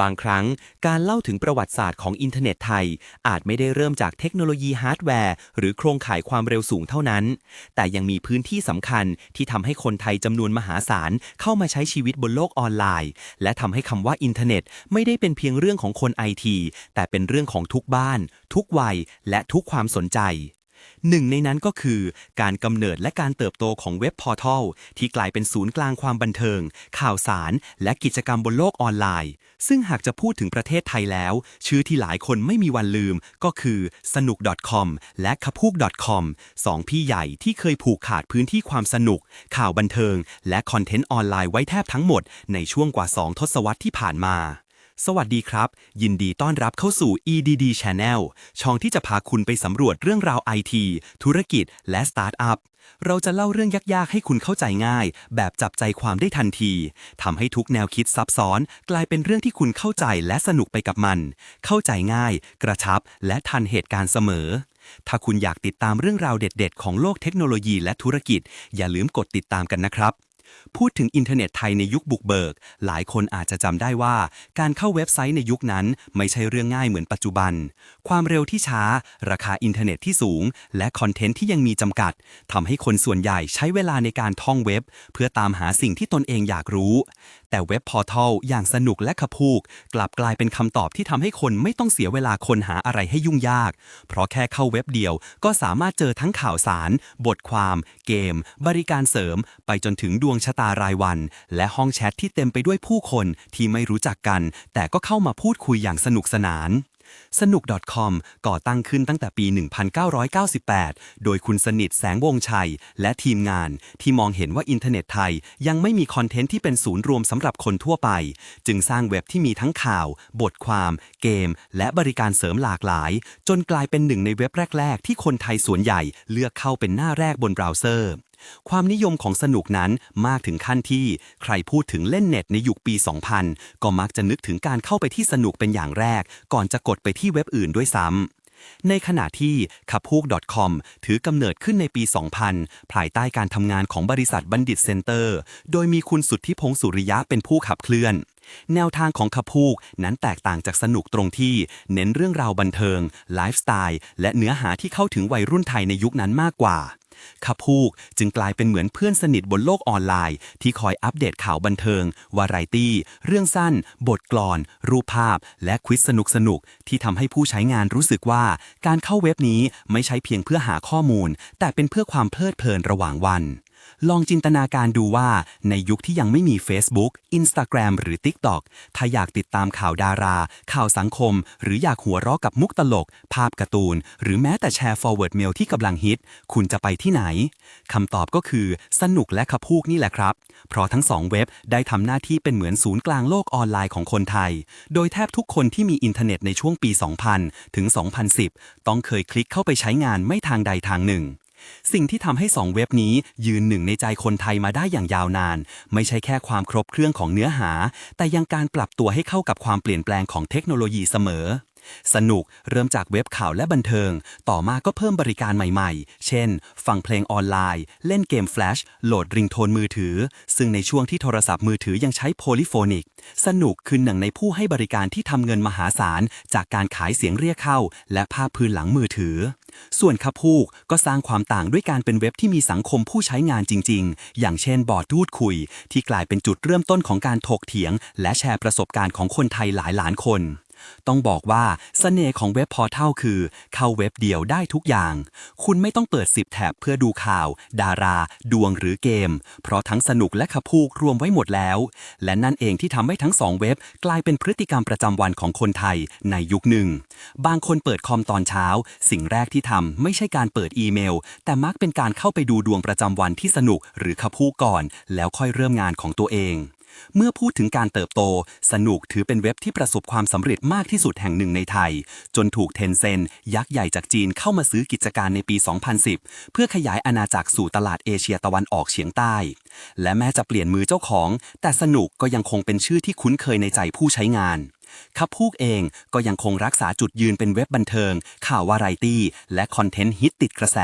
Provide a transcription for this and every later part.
บางครั้งการเล่าถึงประวัติศาสตร์ของอินเทอร์เน็ตไทย อาจไม่ได้เริ่มจากเทคโนโลยีฮาร์ดแวร์ หรือโครงข่ายความเร็วสูงเท่านั้น แต่ยังมีพื้นที่สำคัญที่ทำให้คนไทยจำนวนมหาศาลเข้ามาใช้ชีวิตบนโลกออนไลน์ และทำให้คำว่าอินเทอร์เน็ต ไม่ได้เป็นเพียงเรื่องของคนไอทีแต่เป็นเรื่องของทุกบ้าน ทุกวัย และทุกความสนใจ หนึ่งในนั้นก็คือ การกำเนิดและการเติบโตของเว็บพอร์ทัลที่กลายเป็นศูนย์กลางความบันเทิง ข่าวสาร และกิจกรรมบนโลกออนไลน์ ซึ่งหากจะพูดถึงประเทศไทยแล้ว ชื่อที่หลายคนไม่มีวันลืมก็คือสนุก .com และคพูก .com สองพี่ใหญ่ที่เคยผูกขาดพื้นที่ความสนุก ข่าวบันเทิง และคอนเทนต์ออนไลน์ไว้แทบทั้งหมดในช่วงกว่า 2 ทศวรรษที่ผ่านมา สวัสดีครับ ยินดีต้อนรับเข้าสู่ EDD Channel ช่องที่จะพาคุณไปสำรวจเรื่องราว IT ธุรกิจ และสตาร์ทอัพ เราจะเล่าเรื่องยากๆ ให้คุณเข้าใจง่าย แบบจับใจความได้ทันทีทำให้ทุกแนวคิดซับซ้อน กลายเป็นเรื่องที่คุณเข้าใจและสนุกไปกับมัน เข้าใจง่าย กระชับ และทันเหตุการณ์เสมอถ้าคุณอยากติดตามเรื่องราวเด็ด ๆ ของโลกเทคโนโลยีและธุรกิจ อย่าลืมกดติดตามกันนะครับ พูดถึงอินเทอร์เน็ตไทยในยุคบุกเบิก หลายคนอาจจะจำได้ว่า การเข้าเว็บไซต์ในยุคนั้น ไม่ใช่เรื่องง่ายเหมือนปัจจุบัน ความเร็วที่ช้า ราคาอินเทอร์เน็ตที่สูง และคอนเทนต์ที่ยังมีจำกัดทำให้คนส่วนใหญ่ใช้เวลาในการท่องเว็บ เพื่อตามหาสิ่งที่ตนเองอยากรู้ แต่เว็บพอร์ทัลอย่างสนุกและขพูก กลับกลายเป็นคำตอบที่ทำให้คนไม่ต้องเสียเวลาค้นหาอะไรให้ยุ่งยาก เพราะแค่เข้าเว็บเดียวก็สามารถเจอทั้งข่าวสาร บทความ เกม บริการเสริม ไปจนถึงดวงชะตารายวัน และห้องแชทที่เต็มไปด้วยผู้คนที่ไม่รู้จักกัน แต่ก็เข้ามาพูดคุยอย่างสนุกสนาน สนุก .com ก่อตั้งขึ้นตั้งแต่ปี 1998 โดยคุณสนิทแสงวงชัย และทีมงาน ที่มองเห็นว่าอินเทอร์เน็ตไทย ยังไม่มีคอนเทนต์ที่เป็นศูนย์รวมสำหรับคนทั่วไป จึงสร้างเว็บที่มีทั้งข่าว บทความ เกม และบริการเสริมหลากหลาย จนกลายเป็นหนึ่งในเว็บแรก ๆ ที่คนไทยส่วนใหญ่เลือกเข้าเป็นหน้าแรกบนเบราว์เซอร์ ความนิยมของสนุกนั้นมากถึงขั้นที่ ใครพูดถึงเล่นเน็ตในยุคปี 2000 ก็มักจะนึกถึงการเข้าไปที่สนุกเป็นอย่างแรก ก่อนจะกดไปที่เว็บอื่นด้วยซ้ำในขณะที่ขับพูก .com ถือกำเนิดขึ้นในปี 2000 ภายใต้การทำงานของบริษัทบัณฑิตเซ็นเตอร์ โดยมีคุณสุทธิพงศ์สุริยะเป็นผู้ขับเคลื่อน แนวทางของขับพูกนั้นแตกต่างจากสนุกตรงที่ เน้นเรื่องราวบันเทิง ไลฟ์สไตล์ และเนื้อหาที่เข้าถึงวัยรุ่นไทยในยุคนั้นมากกว่าคาพูกจึงกลายเป็นเหมือนเพื่อนสนิทบนโลกออนไลน์ ที่คอยอัปเดตข่าวบันเทิง วาไรตี้ เรื่องสั้น บทกลอน รูปภาพ และควิสสนุกสนุกที่ทำให้ผู้ใช้งานรู้สึกว่า การเข้าเว็บนี้ไม่ใช่เพียงเพื่อหาข้อมูล แต่เป็นเพื่อความเพลิดเพลินระหว่างวัน ลองจินตนาการดูว่าในยุคที่ยังไม่มี Facebook Instagram หรือ TikTok ถ้าอยากติดตามข่าวดารา ข่าวสังคม หรืออยากหัวเราะกับมุกตลก ภาพการ์ตูน หรือแม้แต่แชร์ forward mail ที่กำลังฮิต คุณจะไปที่ไหนคำตอบก็คือสนุกและขพูกนี่แหละครับ เพราะทั้งสองเว็บได้ทำหน้าที่เป็นเหมือนศูนย์กลางโลกออนไลน์ของคนไทย โดยแทบทุกคนที่มีอินเทอร์เน็ตในช่วงปี 2000 ถึง 2010 ต้องเคยคลิกเข้าไปใช้งานไม่ทางใดทางหนึ่ง สิ่งที่ทำให้สองเว็บนี้ยืนหนึ่งในใจคนไทยมาได้อย่างยาวนาน ไม่ใช่แค่ความครบเครื่องของเนื้อหา แต่ยังการปรับตัวให้เข้ากับความเปลี่ยนแปลงของเทคโนโลยีเสมอ สนุกเริ่มจากเว็บข่าวและบันเทิง ต่อมาก็เพิ่มบริการใหม่ๆ เช่น ฟังเพลงออนไลน์ เล่นเกมแฟลช โหลดริงโทนมือถือ ซึ่งในช่วงที่โทรศัพท์มือถือยังใช้โพลิโฟนิก สนุกคือหนึ่งในผู้ให้บริการที่ทำเงินมหาศาล จากการขายเสียงเรียกเข้า และภาพพื้นหลังมือถือ ส่วนคาพูกก็สร้างความต่างด้วยการเป็นเว็บที่มีสังคมผู้ใช้งานจริง ๆ อย่างเช่นบอร์ดพูดคุย ที่กลายเป็นจุดเริ่มต้นของการถกเถียง และแชร์ประสบการณ์ของคนไทยหลายล้านคน ต้องบอกว่าเสน่ห์ของเว็บพอร์ทัลคือ เข้าเว็บเดียวได้ทุกอย่าง คุณไม่ต้องเปิด 10แท็บเพื่อดูข่าว ดารา ดวงหรือเกม เพราะทั้งสนุกและขพูกรวมไว้หมดแล้ว และนั่นเองที่ทำให้ทั้งสองเว็บกลายเป็นพฤติกรรมประจำวันของคนไทยในยุคหนึ่ง บางคนเปิดคอมตอนเช้า สิ่งแรกที่ทำไม่ใช่การเปิดอีเมล แต่มักเป็นการเข้าไปดูดวงประจำวันที่สนุกหรือขพูกก่อน แล้วค่อยเริ่มงานของตัวเอง เมื่อพูดถึงการเติบโต สนุกถือเป็นเว็บที่ประสบความสำเร็จมากที่สุดแห่งหนึ่งในไทย จนถูกเทนเซนยักษ์ใหญ่จากจีนเข้ามาซื้อกิจการในปี 2010 เพื่อขยายอาณาจักรสู่ตลาดเอเชียตะวันออกเฉียงใต้ และแม้จะเปลี่ยนมือเจ้าของ แต่สนุกก็ยังคงเป็นชื่อที่คุ้นเคยในใจผู้ใช้งานคับพูกเองก็ยังคงรักษาจุดยืนเป็นเว็บบันเทิง ข่าววาไรตี้ และคอนเทนต์ฮิตติดกระแส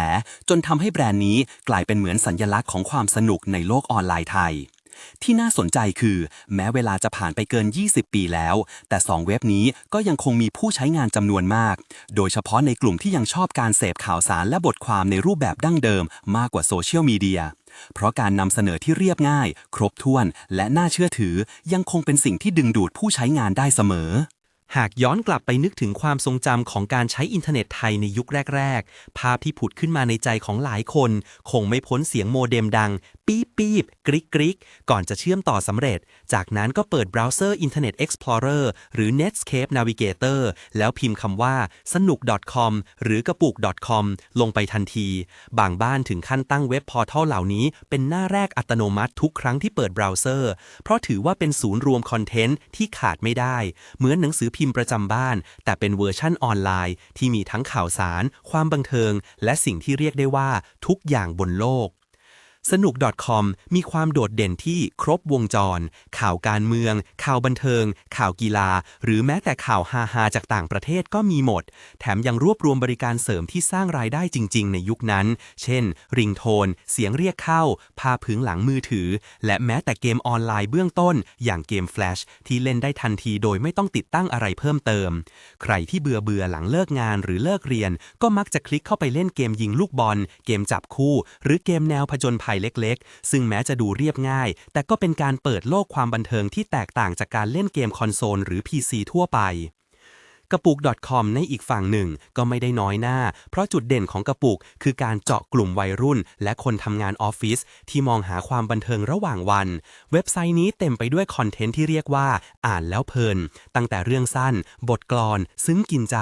จนทำให้แบรนด์นี้กลายเป็นเหมือนสัญลักษณ์ของความสนุกในโลกออนไลน์ไทย ที่น่าสนใจคือ แม้เวลาจะผ่านไปเกิน 20 ปีแล้ว แต่ 2 เว็บนี้ก็ยังคงมีผู้ใช้งานจำนวนมาก โดยเฉพาะในกลุ่มที่ยังชอบการเสพข่าวสารและบทความในรูปแบบดั้งเดิมมากกว่าโซเชียลมีเดียเพราะการนำเสนอที่เรียบง่าย ครบถ้วน และน่าเชื่อถือยังคงเป็นสิ่งที่ดึงดูดผู้ใช้งานได้เสมอ หากย้อนกลับไปนึกถึงความทรงจำของการใช้อินเทอร์เน็ตไทยในยุคแรก ๆ ภาพที่ผุดขึ้นมาในใจของหลายคน คงไม่พ้นเสียงโมเด็มดัง ปี๊บปี๊บกริกกริกก่อนจะเชื่อมต่อสำเร็จ จากนั้นก็เปิดเบราว์เซอร์ Internet Explorer หรือ Netscape Navigator แล้วพิมพ์คำว่าสนุก .com หรือกระปุก .com ลงไปทันที บางบ้านถึงขั้นตั้งเว็บพอร์ทัลเหล่านี้ เป็นหน้าแรกอัตโนมัติทุกครั้งที่เปิดเบราว์เซอร์ เพราะถือว่าเป็นศูนย์รวมคอนเทนต์ที่ขาดไม่ได้ เหมือนหนังสือพิมพ์ประจำบ้าน แต่เป็นเวอร์ชั่นออนไลน์ ที่มีทั้งข่าวสาร ความบันเทิง และสิ่งที่เรียกได้ว่าทุกอย่างบนโลก สนุก .com มีความโดดเด่นที่ครบวงจร ข่าวการเมือง ข่าวบันเทิง ข่าวกีฬา หรือแม้แต่ข่าวฮาฮาจากต่างประเทศก็มีหมด แถมยังรวบรวมบริการเสริมที่สร้างรายได้จริง ๆ ในยุคนั้น เช่น ริงโทน เสียงเรียกเข้า ภาพพึงหลังมือถือ และแม้แต่เกมออนไลน์เบื้องต้น อย่างเกม Flash ที่เล่นได้ทันทีโดยไม่ต้องติดตั้งอะไรเพิ่มเติม ใครที่เบื่อเบื่อหลังเลิกงานหรือเลิกเรียน ก็มักจะคลิกเข้าไปเล่นเกมยิงลูกบอล เกมจับคู่ หรือเกมแนวผจญภัยเล็กๆ ซึ่งแม้จะดูเรียบง่าย แต่ก็เป็นการเปิดโลกความบันเทิงที่แตกต่างจากการเล่นเกมคอนโซลหรือ PC ทั่วไป กระปุก .com ในอีกฝั่งหนึ่งก็ไม่ได้น้อยหน้า เพราะจุดเด่นของกระปุก คือการเจาะกลุ่มวัยรุ่น และคนทำงานออฟฟิศที่มองหาความบันเทิงระหว่างวัน เว็บไซต์นี้เต็มไปด้วยคอนเทนต์ที่เรียกว่า อ่านแล้วเพลิน ตั้งแต่เรื่องสั้น บทกลอน ซึ้งกินใจ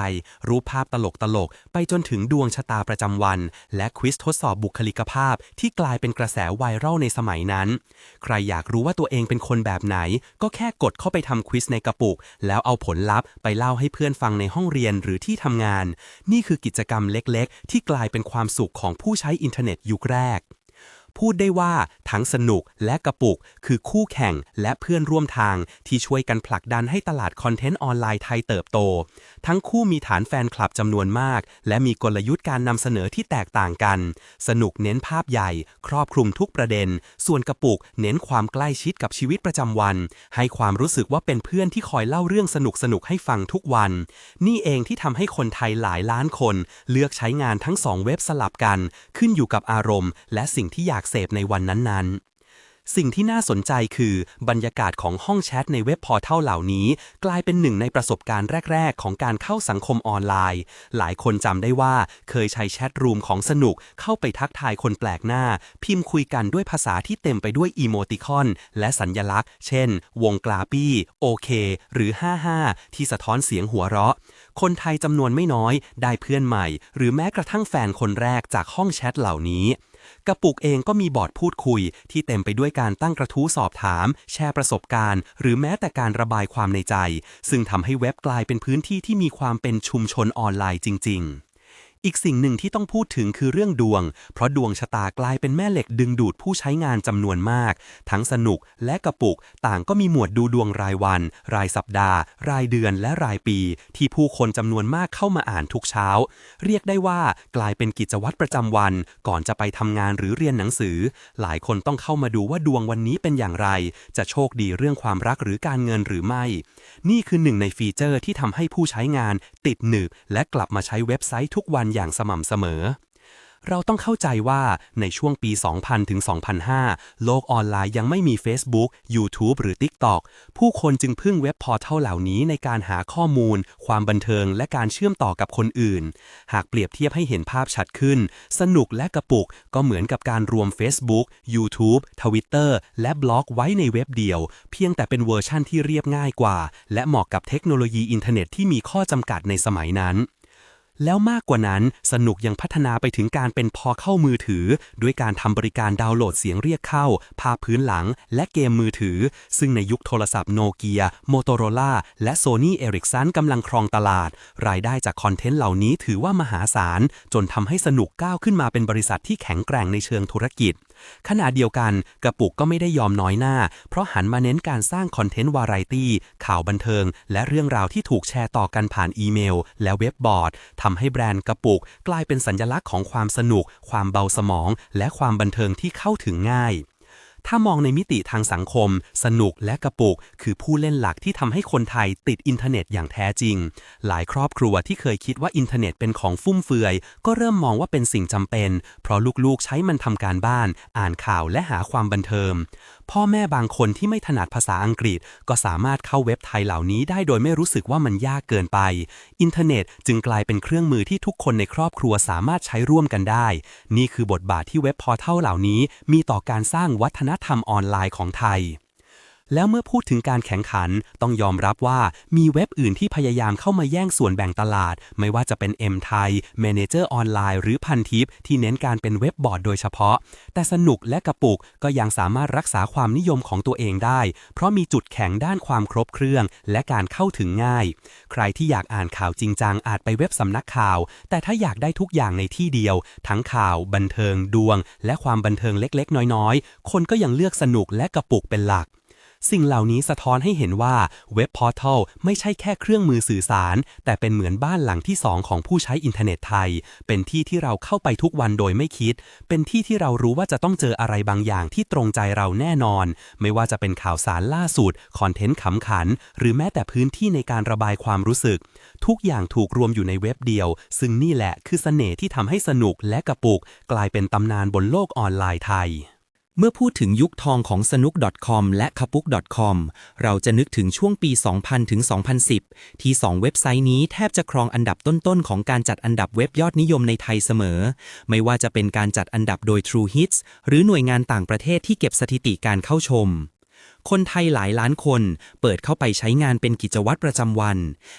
รูปภาพตลกตลก ไปจนถึงดวงชะตาประจำวัน และควิสทดสอบบุคลิกภาพ ที่กลายเป็นกระแสไวรัลในสมัยนั้น ใครอยากรู้ว่าตัวเองเป็นคนแบบไหน ก็แค่กดเข้าไปทำควิสในกระปุก แล้วเอาผลลัพธ์ไปเล่าให้เพื่อนฟังในห้องเรียนหรือที่ทำงาน นี่คือกิจกรรมเล็กๆ ที่กลายเป็นความสุขของผู้ใช้อินเทอร์เน็ตยุคแรก พูดได้ว่าทั้งสนุกและกระปุก คือคู่แข่งและเพื่อนร่วมทางที่ช่วยกันผลักดันให้ตลาดคอนเทนต์ออนไลน์ไทยเติบโต ทั้งคู่มีฐานแฟนคลับจำนวนมาก และมีกลยุทธ์การนำเสนอที่แตกต่างกัน สนุกเน้นภาพใหญ่ ครอบคลุมทุกประเด็น ส่วนกระปุกเน้นความใกล้ชิดกับชีวิตประจำวัน ให้ความรู้สึกว่าเป็นเพื่อนที่คอยเล่าเรื่องสนุกสนุกให้ฟังทุกวัน นี่เองที่ทำให้คนไทยหลายล้านคน เลือกใช้งานทั้งสองเว็บสลับกัน ขึ้นอยู่กับอารมณ์ และสิ่งที่อยากเสพในวันนั้นๆ สิ่งที่น่าสนใจคือบรรยากาศของห้องแชทในเว็บพอร์ทัลเหล่านี้ กลายเป็นหนึ่งในประสบการณ์แรก ๆ ของการเข้าสังคมออนไลน์ หลายคนจำได้ว่าเคยใช้แชทรูมของสนุกเข้าไปทักทายคนแปลกหน้า พิมพ์คุยกันด้วยภาษาที่เต็มไปด้วยอีโมติคอน และสัญญลักษณ์ เช่น วงกลาปี้โอเคหรือ 55 ที่สะท้อนเสียงหัวเราะคนไทยจำนวนไม่น้อยได้เพื่อนใหม่ หรือแม้กระทั่งแฟนคนแรกจากห้องแชทเหล่านี้ กระปุกเองก็มีบอร์ดพูดคุย ที่เต็มไปด้วยการตั้งกระทู้สอบถาม แชร์ประสบการณ์ หรือแม้แต่การระบายความในใจ ซึ่งทำให้เว็บกลายเป็นพื้นที่ที่มีความเป็นชุมชนออนไลน์จริง ๆ อีกสิ่งหนึ่งที่ต้องพูดถึงคือเรื่องดวง เพราะดวงชะตากลายเป็นแม่เหล็กดึงดูดผู้ใช้งานจำนวนมาก ทั้งสนุกและกระปุก ต่างก็มีหมวดดูดวงรายวัน รายสัปดาห์ รายเดือนและรายปี ที่ผู้คนจำนวนมากเข้ามาอ่านทุกเช้า เรียกได้ว่ากลายเป็นกิจวัตรประจำวัน ก่อนจะไปทำงานหรือเรียนหนังสือ หลายคนต้องเข้ามาดูว่าดวงวันนี้เป็นอย่างไร จะโชคดีเรื่องความรักหรือการเงินหรือไม่ นี่คือหนึ่งในฟีเจอร์ที่ทำให้ผู้ใช้งาน ติดหนึบและกลับมาใช้เว็บไซต์ทุกวันอย่างสม่ำเสมอ เราต้องเข้าใจว่าในช่วงปี 2000 ถึง 2005 โลกออนไลน์ยังไม่มี Facebook YouTube หรือ TikTok ผู้คนจึงพึ่งเว็บพอร์ทัลเหล่านี้ในการหาข้อมูล ความบันเทิง และการเชื่อมต่อกับคนอื่น หากเปรียบเทียบให้เห็นภาพชัดขึ้น สนุกและกระปุกก็เหมือนกับการรวม Facebook YouTube Twitter และบล็อกไว้ในเว็บเดียว เพียงแต่เป็นเวอร์ชั่นที่เรียบง่ายกว่า และเหมาะกับเทคโนโลยีอินเทอร์เน็ตที่มีข้อจำกัดในสมัยนั้น แล้วมากกว่านั้นสนุกยังพัฒนาไปถึงการเป็นพอเข้ามือถือ ด้วยการทำบริการดาวน์โหลดเสียงเรียกเข้า ภาพพื้นหลัง และเกมมือถือ ซึ่งในยุคโทรศัพท์โนเกียโมโตโรล่าและโซนี่เอริกซันกำลังครองตลาด รายได้จากคอนเทนต์เหล่านี้ถือว่ามหาศาล จนทำให้สนุกก้าวขึ้นมาเป็นบริษัทที่แข็งแกร่งในเชิงธุรกิจ ขณะเดียวกันกระปุกก็ไม่ได้ยอมน้อยหน้า เพราะหันมาเน้นการสร้างคอนเทนต์วาไรตี้ ข่าวบันเทิง และเรื่องราวที่ถูกแชร์ต่อกันผ่านอีเมล และเว็บบอร์ดทำให้แบรนด์กระปุก กลายเป็นสัญลักษณ์ของความสนุก ความเบาสมอง และความบันเทิงที่เข้าถึงง่าย ถ้ามองในมิติทางสังคม สนุกและกระปุก คือผู้เล่นหลักที่ทำให้คนไทยติดอินเทอร์เน็ตอย่างแท้จริง หลายครอบครัวที่เคยคิดว่าอินเทอร์เน็ตเป็นของฟุ่มเฟือย ก็เริ่มมองว่าเป็นสิ่งจำเป็น เพราะลูกๆใช้มันทำการบ้าน อ่านข่าวและหาความบันเทิง พ่อแม่บางคนที่ไม่ถนัดภาษาอังกฤษ ก็สามารถเข้าเว็บไทยเหล่านี้ได้โดยไม่รู้สึกว่ามันยากเกินไป อินเทอร์เน็ตจึงกลายเป็นเครื่องมือที่ทุกคนในครอบครัวสามารถใช้ร่วมกันได้ นี่คือบทบาทที่เว็บพอร์ทัลเหล่านี้ มีต่อการสร้างวัฒนธรรมออนไลน์ของไทย แล้วเมื่อพูดถึงการแข่งขันต้องยอมรับว่ามีเว็บอื่นที่พยายามเข้ามาแย่งส่วนแบ่งตลาด ไม่ว่าจะเป็น M ไทย Manager ออนไลน์หรือพันทิปที่เน้นการเป็นเว็บบอร์ดโดยเฉพาะ แต่สนุกและกระปุกก็ยังสามารถรักษาความนิยมของตัวเองได้ เพราะมีจุดแข็งด้านความครบเครื่อง และการเข้าถึงง่าย ใครที่อยากอ่านข่าวจริงจังอาจไปเว็บสำนักข่าว แต่ถ้าอยากได้ทุกอย่างในที่เดียว ทั้งข่าว บันเทิง ดวง และความบันเทิงเล็กๆ น้อยๆ คนก็ยังเลือกสนุกและกระปุกเป็นหลัก สิ่งเหล่านี้สะท้อนให้เห็นว่าเว็บพอร์ทัลไม่ใช่แค่เครื่องมือสื่อสาร แต่เป็นเหมือนบ้านหลังที่สองของผู้ใช้อินเทอร์เน็ตไทย เป็นที่ที่เราเข้าไปทุกวันโดยไม่คิด เป็นที่ที่เรารู้ว่าจะต้องเจออะไรบางอย่างที่ตรงใจเราแน่นอน ไม่ว่าจะเป็นข่าวสารล่าสุด คอนเทนต์ขำขัน หรือแม้แต่พื้นที่ในการระบายความรู้สึก ทุกอย่างถูกรวมอยู่ในเว็บเดียว ซึ่งนี่แหละคือเสน่ห์ที่ทำให้สนุกและกระปุก กลายเป็นตำนานบนโลกออนไลน์ไทย เมื่อพูดถึงยุคทองของสนุก .com และ k a p u k .com เราจะนึกถึงช่วงปี 2000 ถึง 2010 ที่ 2 เว็บไซต์นี้แทบจะครองอันดับต้นๆ ของการจัดอันดับเว็บยอดนิยมในไทยเสมอ ไม่ว่าจะเป็นการจัดอันดับโดย True Hits หรือหน่วยงานต่างประเทศที่เก็บสถิติการเข้าชม คนไทยหลายล้านคนเปิดเข้าไปใช้งานเป็นกิจวัตรประจำวัน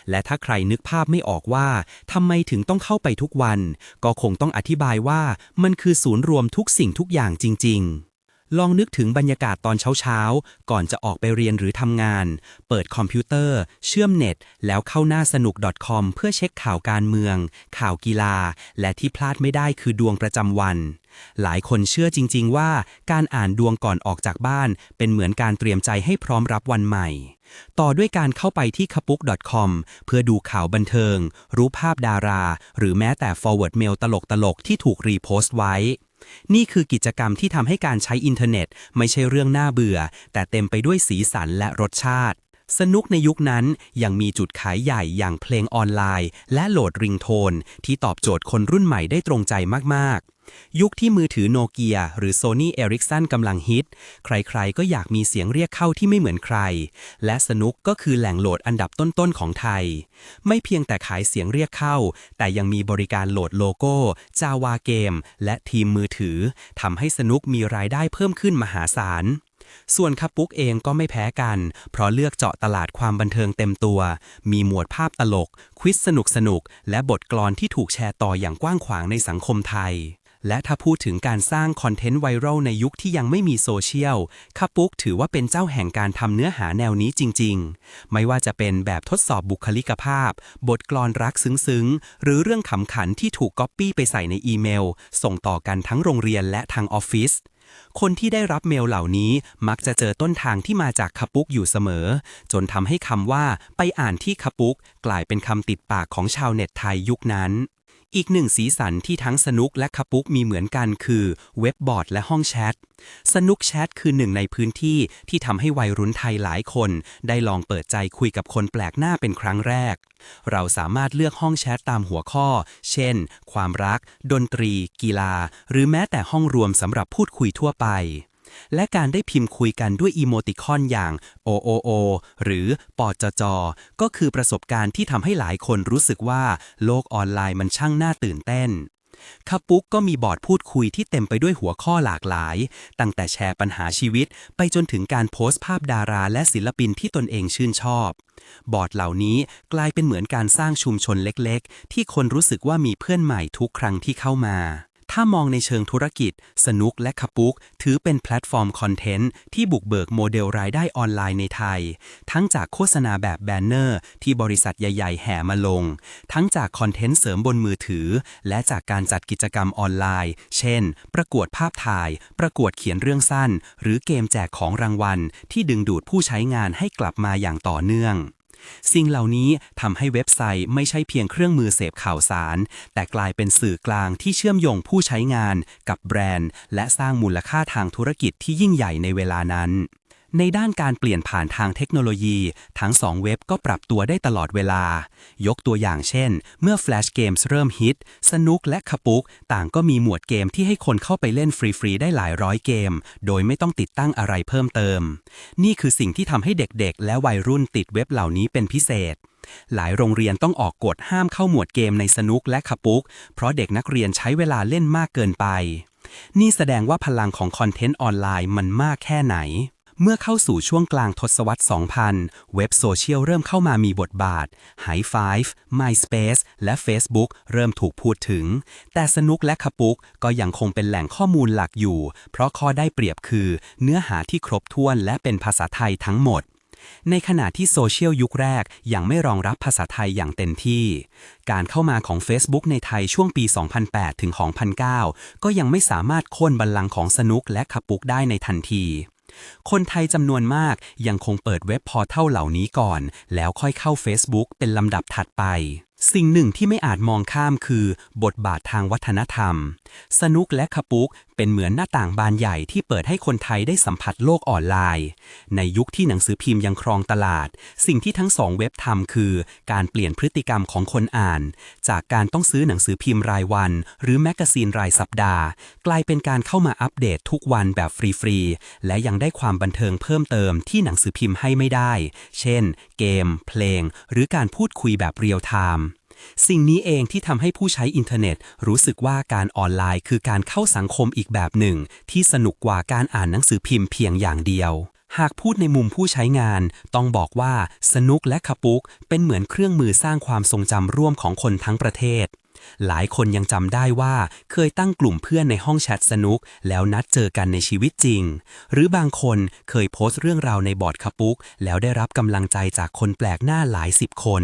และถ้าใครนึกภาพไม่ออกว่าทำไมถึงต้องเข้าไปทุกวัน ก็คงต้องอธิบายว่ามันคือศูนย์รวมทุกสิ่งทุกอย่างจริง ๆ ลองนึกถึงบรรยากาศตอนเช้าๆ ก่อนจะออกไปเรียนหรือทำงาน เปิดคอมพิวเตอร์ เชื่อมเน็ต แล้วเข้าหน้าสนุก .com เพื่อเช็คข่าวการเมือง ข่าวกีฬา และที่พลาดไม่ได้คือดวงประจำวัน หลายคนเชื่อจริง ๆ ว่าการอ่านดวงก่อนออกจากบ้าน เป็นเหมือนการเตรียมใจให้พร้อมรับวันใหม่ ต่อด้วยการเข้าไปที่ k a p u k .com เพื่อดูข่าวบันเทิง รู้ภาพดารา หรือแม้แต่ forward mail ตลกๆที่ถูกรีโพสต์ไว้ นี่คือกิจกรรมที่ทำให้การใช้อินเทอร์เน็ต ไม่ใช่เรื่องน่าเบื่อ แต่เต็มไปด้วยสีสันและรสชาติ สนุกในยุคนั้นยังมีจุดขายใหญ่อย่างเพลงออนไลน์ และโหลดริงโทน ที่ตอบโจทย์คนรุ่นใหม่ได้ตรงใจมากๆ ยุคที่มือถือโนเกียหรือ Sony Ericsson กำลังฮิต ใครๆ ก็อยากมีเสียงเรียกเข้าที่ไม่เหมือนใคร และสนุกก็คือแหล่งโหลดอันดับต้นๆ ของไทย ไม่เพียงแต่ขายเสียงเรียกเข้า แต่ยังมีบริการโหลดโลโก้ จาวาเกม และทีมมือถือทำให้สนุกมีรายได้เพิ่มขึ้นมหาศาลส่วนคาปุกเองก็ไม่แพ้กัน เพราะเลือกเจาะตลาดความบันเทิงเต็มตัว มีหมวดภาพตลก ควิสสนุกสนุก และบทกลอนที่ถูกแชร์ต่ออย่างกว้างขวางในสังคมไทย และถ้าพูดถึงการสร้างคอนเทนต์ไวรัลในยุคที่ยังไม่มีโซเชียลคาปุกถือว่าเป็นเจ้าแห่งการทำเนื้อหาแนวนี้จริง ๆ ไม่ว่าจะเป็นแบบทดสอบบุคลิกภาพ บทกลอนรักซึ้งๆ หรือเรื่องขำขันที่ถูกก๊อปปี้ไปใส่ในอีเมล ส่งต่อกันทั้งโรงเรียนและทางออฟฟิศคนที่ได้รับเมลเหล่านี้มักจะเจอต้นทางที่มาจากคาปุกอยู่เสมอ จนทำให้คำว่าไปอ่านที่คาปุกกลายเป็นคำติดปากของชาวเน็ตไทยยุคนั้น อีกหนึ่งสีสันที่ทั้งสนุกและคาปุกมีเหมือนกันคือเว็บบอร์ดและห้องแชท สนุกแชทคือหนึ่งในพื้นที่ที่ทำให้วัยรุ่นไทยหลายคน ได้ลองเปิดใจคุยกับคนแปลกหน้าเป็นครั้งแรก เราสามารถเลือกห้องแชทตามหัวข้อ เช่น ความรัก ดนตรี กีฬา หรือแม้แต่ห้องรวมสำหรับพูดคุยทั่วไป และการได้พิมพ์คุยกันด้วยอีโมติคอนอย่าง OOO หรือปอจจก็คือประสบการณ์ที่ทำให้หลายคนรู้สึกว่า โลกออนไลน์มันช่างน่าตื่นเต้นคาปุ๊กก็มีบอร์ดพูดคุยที่เต็มไปด้วยหัวข้อหลากหลาย ตั้งแต่แชร์ปัญหาชีวิต ไปจนถึงการโพสต์ภาพดาราและศิลปินที่ตนเองชื่นชอบ บอร์ดเหล่านี้กลายเป็นเหมือนการสร้างชุมชนเล็กๆ ที่คนรู้สึกว่ามีเพื่อนใหม่ทุกครั้งที่เข้ามา ถ้ามองในเชิงธุรกิจ สนุกและคาปุก ถือเป็นแพลตฟอร์มคอนเทนต์ที่บุกเบิกโมเดลรายได้ออนไลน์ในไทย ทั้งจากโฆษณาแบบแบนเนอร์ ที่บริษัทใหญ่ ๆ แห่มาลง ทั้งจากคอนเทนต์เสริมบนมือถือ และจากการจัดกิจกรรมออนไลน์ เช่น ประกวดภาพถ่าย ประกวดเขียนเรื่องสั้น หรือเกมแจกของรางวัล ที่ดึงดูดผู้ใช้งานให้กลับมาอย่างต่อเนื่อง สิ่งเหล่านี้ทำให้เว็บไซต์ไม่ใช่เพียงเครื่องมือเสพข่าวสาร แต่กลายเป็นสื่อกลางที่เชื่อมโยงผู้ใช้งาน กับแบรนด์ และสร้างมูลค่าทางธุรกิจที่ยิ่งใหญ่ในเวลานั้น ในด้านการเปลี่ยนผ่านทางเทคโนโลยี ทั้งสองเว็บก็ปรับตัวได้ตลอดเวลา ยกตัวอย่างเช่น เมื่อ Flash Games เริ่มฮิต สนุกและคปุก ต่างก็มีหมวดเกมที่ให้คนเข้าไปเล่นฟรี ๆ ได้หลายร้อยเกม โดยไม่ต้องติดตั้งอะไรเพิ่มเติม นี่คือสิ่งที่ทำให้เด็กๆ และวัยรุ่นติดเว็บเหล่านี้เป็นพิเศษหลายโรงเรียนต้องออกกฎห้ามเข้าหมวดเกมในสนุกและคปุก เพราะเด็กนักเรียนใช้เวลาเล่นมากเกินไป นี่แสดงว่าพลังของคอนเทนต์ออนไลน์มันมากแค่ไหน เมื่อเข้าสู่ช่วงกลางทศวรรษ 2000 เว็บโซเชียลเริ่มเข้ามามีบทบาท High Five MySpace และ Facebook เริ่มถูกพูดถึง แต่สนุกและคปุกก็ยังคงเป็นแหล่งข้อมูลหลักอยู่ เพราะข้อได้เปรียบคือ เนื้อหาที่ครบถ้วนและเป็นภาษาไทยทั้งหมดในขณะที่โซเชียลยุคแรกยังไม่รองรับภาษาไทยอย่างเต็มที่ การเข้ามาของ Facebook ในไทยช่วงปี 2008 ถึง 2009 ก็ยังไม่สามารถโค่นบัลลังก์ของสนุกและคปุกได้ในทันที คนไทยจำนวนมากยังคงเปิดเว็บพอร์ทัลเหล่านี้ก่อน แล้วค่อยเข้า Facebook เป็นลำดับถัดไป สิ่งหนึ่งที่ไม่อาจมองข้ามคือ บทบาททางวัฒนธรรม สนุกและขปุก เป็นเหมือนหน้าต่างบานใหญ่ที่เปิดให้คนไทยได้สัมผัสโลกออนไลน์ ในยุคที่หนังสือพิมพ์ยังครองตลาด สิ่งที่ทั้งสองเว็บทำคือ การเปลี่ยนพฤติกรรมของคนอ่าน จากการต้องซื้อหนังสือพิมพ์รายวัน หรือแมกกาซีนรายสัปดาห์ กลายเป็นการเข้ามาอัปเดตทุกวันแบบฟรีๆและยังได้ความบันเทิงเพิ่มเติมที่หนังสือพิมพ์ให้ไม่ได้ เช่น เกม เพลง หรือการพูดคุยแบบเรียลไทม์ สิ่งนี้เองที่ทำให้ผู้ใช้อินเทอร์เน็ต รู้สึกว่าการออนไลน์คือการเข้าสังคมอีกแบบหนึ่ง ที่สนุกกว่าการอ่านหนังสือพิมพ์เพียงอย่างเดียวหากพูดในมุมผู้ใช้งาน ต้องบอกว่าสนุกและคปุก เป็นเหมือนเครื่องมือสร้างความทรงจำร่วมของคนทั้งประเทศ หลายคนยังจำได้ว่าเคยตั้งกลุ่มเพื่อนในห้องแชทสนุก แล้วนัดเจอกันในชีวิตจริง หรือบางคนเคยโพสต์เรื่องราวในบอร์ดคปุก แล้วได้รับกำลังใจจากคนแปลกหน้าหลายสิบคน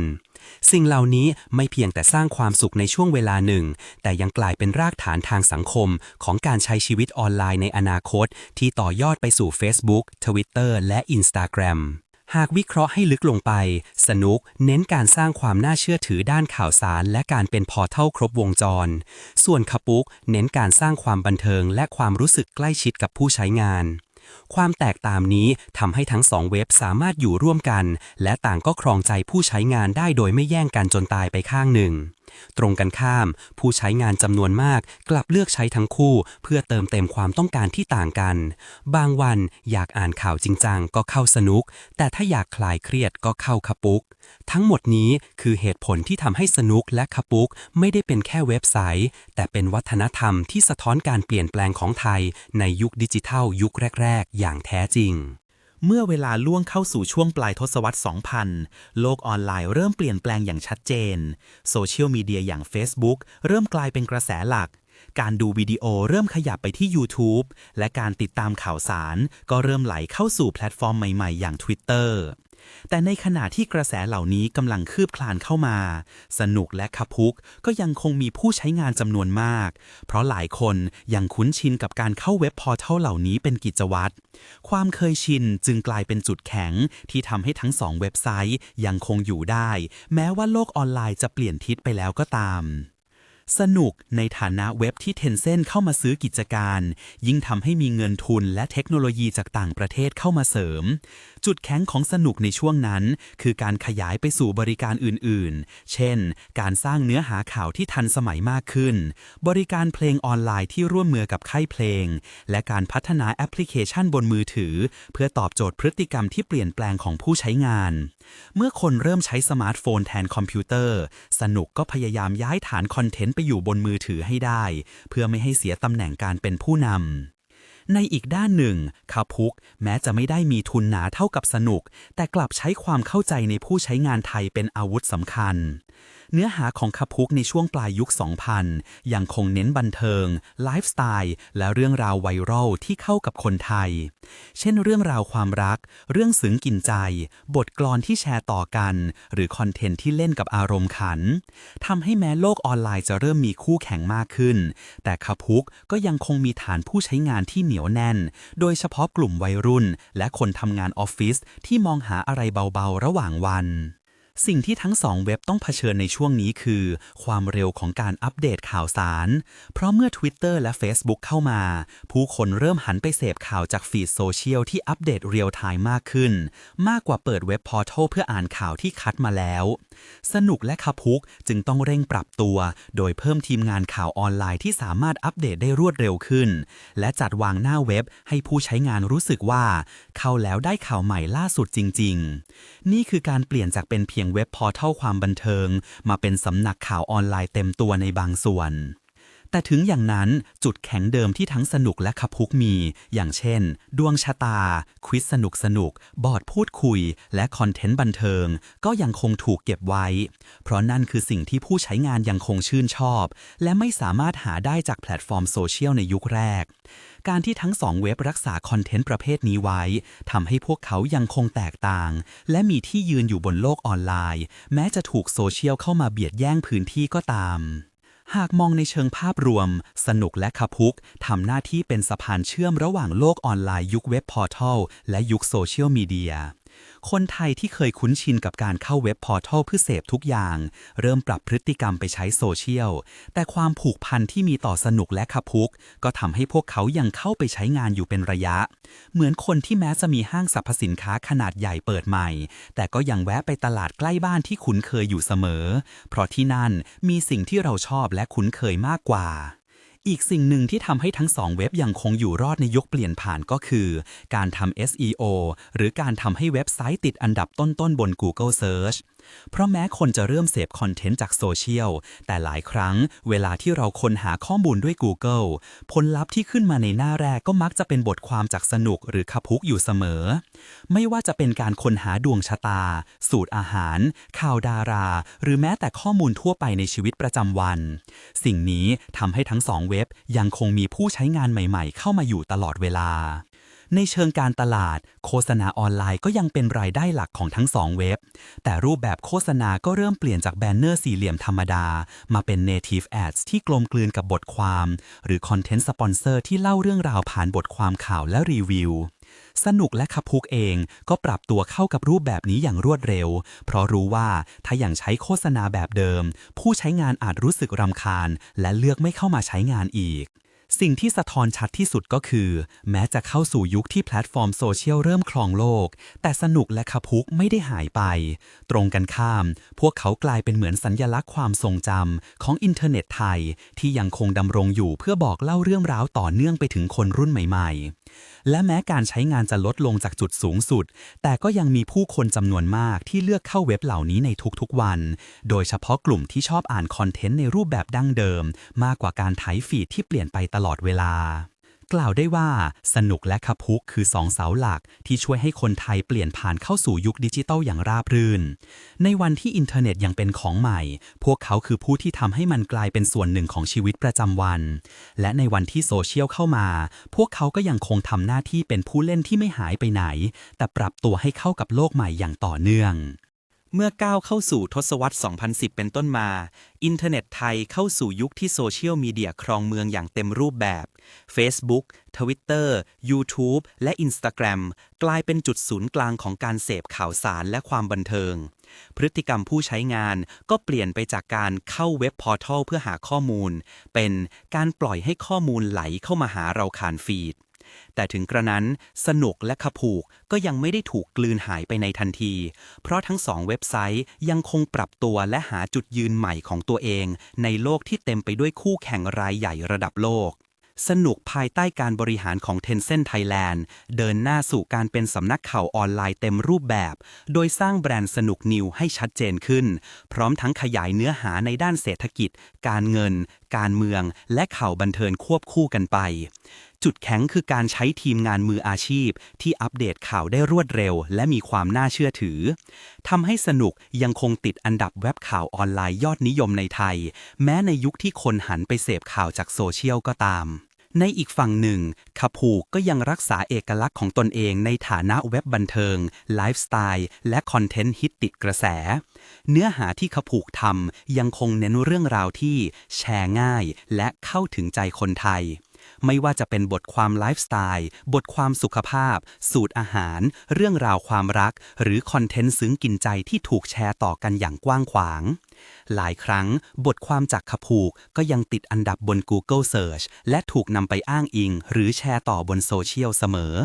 สิ่งเหล่านี้ไม่เพียงแต่สร้างความสุขในช่วงเวลาหนึ่ง แต่ยังกลายเป็นรากฐานทางสังคมของการใช้ชีวิตออนไลน์ในอนาคต ที่ต่อยอดไปสู่ Facebook Twitter และ Instagram หากวิเคราะห์ให้ลึกลงไป สนุกเน้นการสร้างความน่าเชื่อถือด้านข่าวสาร และการเป็นพอร์ทัลครบวงจร ส่วนคปุกเน้นการสร้างความบันเทิงและความรู้สึกใกล้ชิดกับผู้ใช้งาน ความแตกต่างนี้ทำให้ทั้งสองเว็บสามารถอยู่ร่วมกัน และต่างก็ครองใจผู้ใช้งานได้โดยไม่แย่งกันจนตายไปข้างหนึ่ง ตรงกันข้าม ผู้ใช้งานจำนวนมาก กลับเลือกใช้ทั้งคู่ เพื่อเติมเต็มความต้องการที่ต่างกัน บางวันอยากอ่านข่าวจริงจังก็เข้าสนุก แต่ถ้าอยากคลายเครียดก็เข้าคปุก ทั้งหมดนี้คือเหตุผลที่ทำให้สนุกและคปุกไม่ได้เป็นแค่เว็บไซต์ แต่เป็นวัฒนธรรมที่สะท้อนการเปลี่ยนแปลงของไทย ในยุคดิจิทัลยุคแรก ๆ อย่างแท้จริงเมื่อเวลาล่วงเข้าสู่ช่วงปลายทศวรรษ 2000 โลกออนไลน์เริ่มเปลี่ยนแปลงอย่างชัดเจน โซเชียลมีเดียอย่าง Facebook เริ่มกลายเป็นกระแสหลัก การดูวิดีโอเริ่มขยับไปที่ YouTube และการติดตามข่าวสาร ก็เริ่มไหลเข้าสู่แพลตฟอร์มใหม่ ๆ อย่าง Twitter แต่ในขณะที่กระแสเหล่านี้กำลังคืบคลานเข้ามา สนุกและคพุกก็ยังคงมีผู้ใช้งานจำนวนมาก เพราะหลายคนยังคุ้นชินกับการเข้าเว็บพอร์ทัลเหล่านี้เป็นกิจวัตร ความเคยชินจึงกลายเป็นจุดแข็งที่ทำให้ทั้งสองเว็บไซต์ยังคงอยู่ได้ แม้ว่าโลกออนไลน์จะเปลี่ยนทิศไปแล้วก็ตามสนุกในฐานะเว็บที่เทนเซ็นเข้ามาซื้อกิจการ ยิ่งทำให้มีเงินทุนและเทคโนโลยีจากต่างประเทศเข้ามาเสริม จุดแข็งของสนุกในช่วงนั้น คือการขยายไปสู่บริการอื่นๆ เช่น การสร้างเนื้อหาข่าวที่ทันสมัยมากขึ้น บริการเพลงออนไลน์ที่ร่วมมือกับค่ายเพลง และการพัฒนาแอปพลิเคชันบนมือถือ เพื่อตอบโจทย์พฤติกรรมที่เปลี่ยนแปลงของผู้ใช้งาน เมื่อคนเริ่มใช้สมาร์ทโฟนแทนคอมพิวเตอร์ สนุกก็พยายามย้ายฐานคอนเทนต์ไปอยู่บนมือถือให้ได้ เพื่อไม่ให้เสียตำแหน่งการเป็นผู้นำ ในอีกด้านหนึ่งคาพุกแม้จะไม่ได้มีทุนหนาเท่ากับสนุก แต่กลับใช้ความเข้าใจในผู้ใช้งานไทยเป็นอาวุธสำคัญ เนื้อหาของคาพุกในช่วงปลายยุค 2000 ยังคงเน้นบันเทิง ไลฟ์สไตล์ และเรื่องราวไวรัลที่เข้ากับคนไทย เช่นเรื่องราวความรัก เรื่องซึ้งกินใจ บทกลอนที่แชร์ต่อกัน หรือคอนเทนต์ที่เล่นกับอารมณ์ขันทำให้แม้โลกออนไลน์จะเริ่มมีคู่แข่งมากขึ้น แต่คาพุกก็ยังคงมีฐานผู้ใช้งานที่เหนียวแน่น โดยเฉพาะกลุ่มวัยรุ่น และคนทำงานออฟฟิศที่มองหาอะไรเบาๆ ระหว่างวัน สิ่งที่ทั้งสองเว็บต้องเผชิญในช่วงนี้คือ ความเร็วของการอัปเดตข่าวสาร เพราะเมื่อ Twitter และ Facebook เข้ามา ผู้คนเริ่มหันไปเสพข่าวจากฟีดโซเชียลที่อัปเดตเรียลไทม์มากขึ้น มากกว่าเปิดเว็บพอร์ทัลเพื่ออ่านข่าวที่คัดมาแล้ว สนุกและคับพุกจึงต้องเร่งปรับตัว โดยเพิ่มทีมงานข่าวออนไลน์ที่สามารถอัปเดตได้รวดเร็วขึ้น และจัดวางหน้าเว็บให้ผู้ใช้งานรู้สึกว่า เข้าแล้วได้ข่าวใหม่ล่าสุดจริง ๆ นี่คือการเปลี่ยนจากเป็นเพียงเว็บพอร์ทัลความบันเทิง มาเป็นสำนักข่าวออนไลน์เต็มตัวในบางส่วน แต่ถึงอย่างนั้นจุดแข็งเดิมที่ทั้งสนุกและขับพุกมี อย่างเช่น ดวงชะตา ควิสสนุกสนุก บอร์ดพูดคุย และคอนเทนต์บันเทิง ก็ยังคงถูกเก็บไว้ เพราะนั่นคือสิ่งที่ผู้ใช้งานยังคงชื่นชอบ และไม่สามารถหาได้จากแพลตฟอร์มโซเชียลในยุคแรก การที่ทั้งสองเว็บรักษาคอนเทนต์ประเภทนี้ไว้ทำให้พวกเขายังคงแตกต่าง และมีที่ยืนอยู่บนโลกออนไลน์ แม้จะถูกโซเชียลเข้ามาเบียดแย่งพื้นที่ก็ตาม หากมองในเชิงภาพรวม สนุกและคาพุกทำหน้าที่เป็นสะพานเชื่อมระหว่างโลกออนไลน์ยุคเว็บพอร์ทัลและยุคโซเชียลมีเดีย คนไทยที่เคยคุ้นชินกับการเข้าเว็บพอร์ทัลเพื่อเสพทุกอย่าง เริ่มปรับพฤติกรรมไปใช้โซเชียล แต่ความผูกพันที่มีต่อสนุกและคาพุก ก็ทำให้พวกเขายังเข้าไปใช้งานอยู่เป็นระยะ เหมือนคนที่แม้จะมีห้างสรรพสินค้าขนาดใหญ่เปิดใหม่ แต่ก็ยังแวะไปตลาดใกล้บ้านที่คุ้นเคยอยู่เสมอ เพราะที่นั่นมีสิ่งที่เราชอบและคุ้นเคยมากกว่า อีกสิ่งหนึ่งที่ทำให้ทั้งสองเว็บยังคงอยู่รอดในยุคเปลี่ยนผ่านก็คือ การทำ SEO หรือการทำให้เว็บไซต์ติดอันดับต้นๆบน Google Search เพราะแม้คนจะเริ่มเสพคอนเทนต์จากโซเชียล แต่หลายครั้งเวลาที่เราค้นหาข้อมูลด้วย Google ผลลัพธ์ที่ขึ้นมาในหน้าแรกก็มักจะเป็นบทความจากสนุกหรือคาพุกอยู่เสมอ ไม่ว่าจะเป็นการค้นหาดวงชะตา สูตรอาหาร ข่าวดารา หรือแม้แต่ข้อมูลทั่วไปในชีวิตประจำวัน สิ่งนี้ทำให้ทั้งสองเว็บยังคงมีผู้ใช้งานใหม่ ๆ เข้ามาอยู่ตลอดเวลา ในเชิงการตลาด โฆษณาออนไลน์ก็ยังเป็นรายได้หลักของทั้งสองเว็บ แต่รูปแบบโฆษณาก็เริ่มเปลี่ยนจากแบนเนอร์สี่เหลี่ยมธรรมดา มาเป็น Native Ads ที่กลมกลืนกับบทความ หรือคอนเทนต์สปอนเซอร์ที่เล่าเรื่องราวผ่านบทความข่าวและรีวิวสนุกและคับพุกเองก็ปรับตัวเข้ากับรูปแบบนี้อย่างรวดเร็ว เพราะรู้ว่าถ้าอย่างใช้โฆษณาแบบเดิม ผู้ใช้งานอาจรู้สึกรำคาญ และเลือกไม่เข้ามาใช้งานอีก สิ่งที่สะท้อนชัดที่สุดก็คือ แม้จะเข้าสู่ยุคที่แพลตฟอร์มโซเชียลเริ่มครองโลก แต่สนุกและคพุกไม่ได้หายไป ตรงกันข้าม พวกเขากลายเป็นเหมือนสัญญลักษณ์ความทรงจำของอินเทอร์เน็ตไทย ที่ยังคงดำรงอยู่เพื่อบอกเล่าเรื่องราวต่อเนื่องไปถึงคนรุ่นใหม่ ๆ และแม้การใช้งานจะลดลงจากจุดสูงสุด แต่ก็ยังมีผู้คนจำนวนมากที่เลือกเข้าเว็บเหล่านี้ในทุกๆวัน โดยเฉพาะกลุ่มที่ชอบอ่านคอนเทนต์ในรูปแบบดั้งเดิม มากกว่าการไถฟีดที่เปลี่ยนไปตลอดเวลา กล่าวได้ว่าสนุกและคับพุกคือสองเสาหลักที่ช่วยให้คนไทยเปลี่ยนผ่านเข้าสู่ยุคดิจิทัลอย่างราบรื่น ในวันที่อินเทอร์เน็ตยังเป็นของใหม่ พวกเขาคือผู้ที่ทำให้มันกลายเป็นส่วนหนึ่งของชีวิตประจำวัน และในวันที่โซเชียลเข้ามา พวกเขาก็ยังคงทำหน้าที่เป็นผู้เล่นที่ไม่หายไปไหน แต่ปรับตัวให้เข้ากับโลกใหม่อย่างต่อเนื่อง เมื่อก้าวเข้าสู่ทศวรรษ 2010 เป็นต้นมา อินเทอร์เน็ตไทยเข้าสู่ยุคที่โซเชียลมีเดียครองเมืองอย่างเต็มรูปแบบ Facebook Twitter YouTube และ Instagram กลายเป็นจุดศูนย์กลางของการเสพข่าวสารและความบันเทิง พฤติกรรมผู้ใช้งานก็เปลี่ยนไปจากการเข้าเว็บพอร์ทัลเพื่อหาข้อมูล เป็นการปล่อยให้ข้อมูลไหลเข้ามาหาเราผ่านฟีด แต่ถึงกระนั้นสนุกและขผูกก็ยังไม่ได้ถูกกลืนหายไปในทันที เพราะทั้งสองเว็บไซต์ยังคงปรับตัวและหาจุดยืนใหม่ของตัวเอง ในโลกที่เต็มไปด้วยคู่แข่งรายใหญ่ระดับโลกสนุกภายใต้การบริหารของ Tencent Thailand เดินหน้าสู่การเป็นสำนักข่าวออนไลน์เต็มรูปแบบ โดยสร้างแบรนด์สนุกนิวให้ชัดเจนขึ้น พร้อมทั้งขยายเนื้อหาในด้านเศรษฐกิจ การเงิน การเมือง และข่าวบันเทิงควบคู่กันไป จุดแข็งคือการใช้ทีมงานมืออาชีพ ที่อัปเดตข่าวได้รวดเร็ว และมีความน่าเชื่อถือทำให้สนุกยังคงติดอันดับเว็บข่าวออนไลน์ยอดนิยมในไทย แม้ในยุคที่คนหันไปเสพข่าวจากโซเชียลก็ตาม ในอีกฝั่งหนึ่งคาพูก็ยังรักษาเอกลักษณ์ของตนเองในฐานะเว็บบันเทิง ไลฟ์สไตล์ และคอนเทนต์ฮิตติดกระแส เนื้อหาที่คาพูทำยังคงเน้นเรื่องราวที่แชร์ง่าย และเข้าถึงใจคนไทย ไม่ว่าจะเป็นบทความไลฟ์สไตล์ บทความสุขภาพ สูตรอาหาร เรื่องราวความรัก หรือคอนเทนต์ซึ้งกินใจที่ถูกแชร์ต่อกันอย่างกว้างขวาง หลายครั้งบทความจากขผูกก็ยังติดอันดับบน Google Search และถูกนำไปอ้างอิง หรือแชร์ต่อบนโซเชียลเสมอ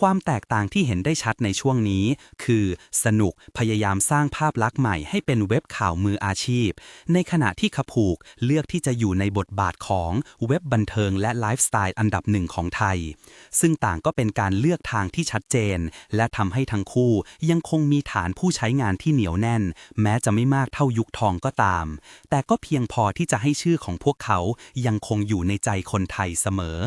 ความแตกต่างที่เห็นได้ชัดในช่วงนี้ คือ สนุกพยายามสร้างภาพลักษณ์ใหม่ให้เป็นเว็บข่าวมืออาชีพ ในขณะที่ขผูกเลือกที่จะอยู่ในบทบาทของเว็บบันเทิงและไลฟ์สไตล์อันดับหนึ่งของไทย ซึ่งต่างก็เป็นการเลือกทางที่ชัดเจน และทำให้ทั้งคู่ยังคงมีฐานผู้ใช้งานที่เหนียวแน่น แม้จะไม่มากเท่ายุคทองก็ตาม แต่ก็เพียงพอที่จะให้ชื่อของพวกเขายังคงอยู่ในใจคนไทยเสมอ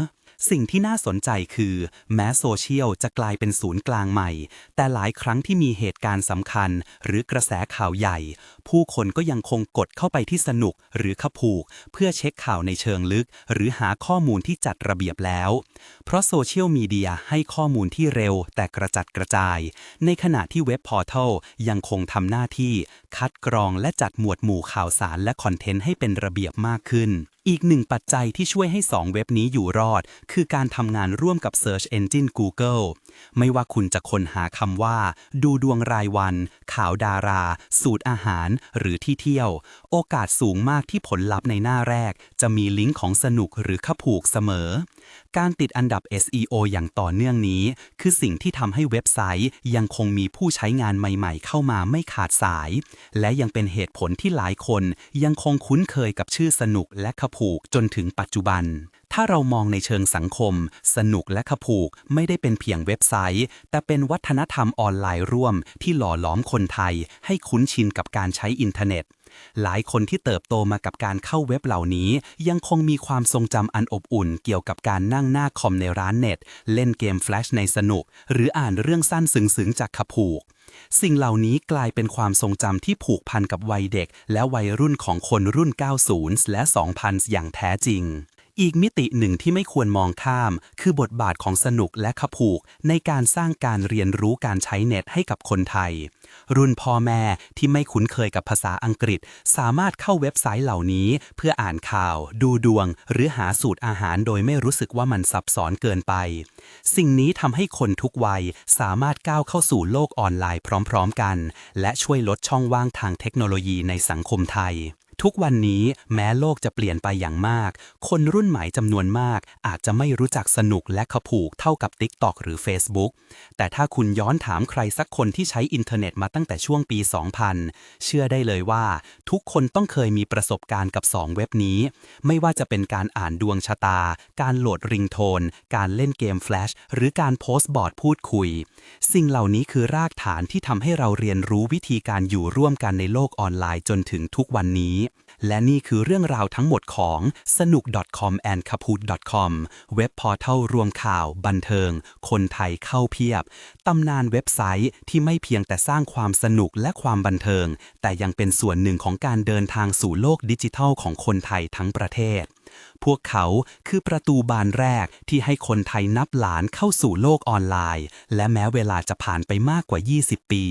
สิ่งที่น่าสนใจคือ แม้โซเชียลจะกลายเป็นศูนย์กลางใหม่ แต่หลายครั้งที่มีเหตุการณ์สำคัญ หรือกระแสข่าวใหญ่ ผู้คนก็ยังคงกดเข้าไปที่สนุกหรือขผูก เพื่อเช็คข่าวในเชิงลึก หรือหาข้อมูลที่จัดระเบียบแล้ว เพราะโซเชียลมีเดียให้ข้อมูลที่เร็ว แต่กระจัดกระจาย ในขณะที่เว็บพอร์ทัลยังคงทำหน้าที่ คัดกรองและจัดหมวดหมู่ข่าวสารและคอนเทนต์ให้เป็นระเบียบมากขึ้น อีกหนึ่งปัจจัยที่ช่วยให้ 2 เว็บนี้อยู่รอด คือการทำงานร่วมกับ Search Engine Google ไม่ว่าคุณจะค้นหาคำว่า ดูดวงรายวัน ข่าวดารา สูตรอาหาร หรือที่เที่ยว โอกาสสูงมากที่ผลลัพธ์ในหน้าแรก จะมีลิงก์ของสนุกหรือขผูกเสมอ การติดอันดับ SEO อย่างต่อเนื่องนี้ คือสิ่งที่ทำให้เว็บไซต์ ยังคงมีผู้ใช้งานใหม่ ๆ เข้ามาไม่ขาดสาย และยังเป็นเหตุผลที่หลายคน ยังคงคุ้นเคยกับชื่อสนุกและขผูกจนถึงปัจจุบัน ถ้าเรามองในเชิงสังคม สนุกและขผูกไม่ได้เป็นเพียงเว็บไซต์ แต่เป็นวัฒนธรรมออนไลน์ร่วมที่หล่อหลอมคนไทย ให้คุ้นชินกับการใช้อินเทอร์เน็ต หลายคนที่เติบโตมากับการเข้าเว็บเหล่านี้ ยังคงมีความทรงจำอันอบอุ่น เกี่ยวกับการนั่งหน้าคอมในร้านเน็ต เล่นเกมแฟลชในสนุก หรืออ่านเรื่องสั้นซึ้งๆจากขผูก สิ่งเหล่านี้กลายเป็นความทรงจำที่ผูกพันกับวัยเด็ก และวัยรุ่นของคนรุ่น 90 และ 2000 อย่างแท้จริง อีกมิติหนึ่งที่ไม่ควรมองข้าม คือบทบาทของสนุกและขผูก ในการสร้างการเรียนรู้การใช้เน็ตให้กับคนไทย รุ่นพ่อแม่ที่ไม่คุ้นเคยกับภาษาอังกฤษ สามารถเข้าเว็บไซต์เหล่านี้ เพื่ออ่านข่าว ดูดวง หรือหาสูตรอาหารโดยไม่รู้สึกว่ามันซับซ้อนเกินไป สิ่งนี้ทำให้คนทุกวัยสามารถก้าวเข้าสู่โลกออนไลน์พร้อม ๆ กัน และช่วยลดช่องว่างทางเทคโนโลยีในสังคมไทย ทุกวันนี้แม้โลกจะเปลี่ยนไปอย่างมาก คนรุ่นใหม่จำนวนมาก อาจจะไม่รู้จักสนุกและขผูกเท่ากับ TikTok หรือ Facebook แต่ถ้าคุณย้อนถามใครสักคนที่ใช้อินเทอร์เน็ตมาตั้งแต่ช่วงปี 2000 เชื่อได้เลยว่า ทุกคนต้องเคยมีประสบการณ์กับ 2 เว็บนี้ ไม่ว่าจะเป็นการอ่านดวงชะตา การโหลดริงโทน การเล่นเกมแฟลชหรือการโพสต์บอร์ดพูดคุย สิ่งเหล่านี้คือรากฐานที่ทำให้เราเรียนรู้วิธีการอยู่ร่วมกันในโลกออนไลน์จนถึงทุกวันนี้ และนี่คือเรื่องราวทั้งหมดของสนุก .com and k a p o o t .com เว็บพอร์ทัลรวมข่าว บันเทิง คนไทยเข้าเพียบ ตำนานเว็บไซต์ที่ไม่เพียงแต่สร้างความสนุกและความบันเทิง แต่ยังเป็นส่วนหนึ่งของการเดินทางสู่โลกดิจิทัลของคนไทยทั้งประเทศ พวกเขาคือประตูบานแรกที่ให้คนไทยนับหลานเข้าสู่โลกออนไลน์ และแม้เวลาจะผ่านไปมากกว่า 20 ปี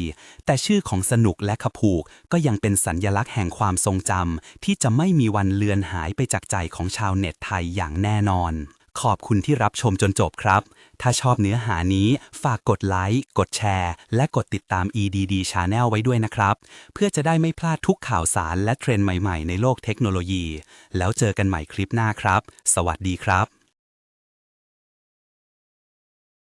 แต่ชื่อของสนุกและขผูกก็ยังเป็นสัญญลักษณ์แห่งความทรงจำที่จะไม่มีวันเลือนหายไปจากใจของชาวเน็ตไทยอย่างแน่นอน ขอบคุณที่รับชมจนจบครับ ถ้าชอบเนื้อหานี้ฝากกดไลค์ กดแชร์ และกดติดตาม EDD Channel ไว้ด้วยนะครับ เพื่อจะได้ไม่พลาดทุกข่าวสารและเทรนด์ใหม่ๆ ในโลกเทคโนโลยี แล้วเจอกันใหม่คลิปหน้าครับ สวัสดีครับ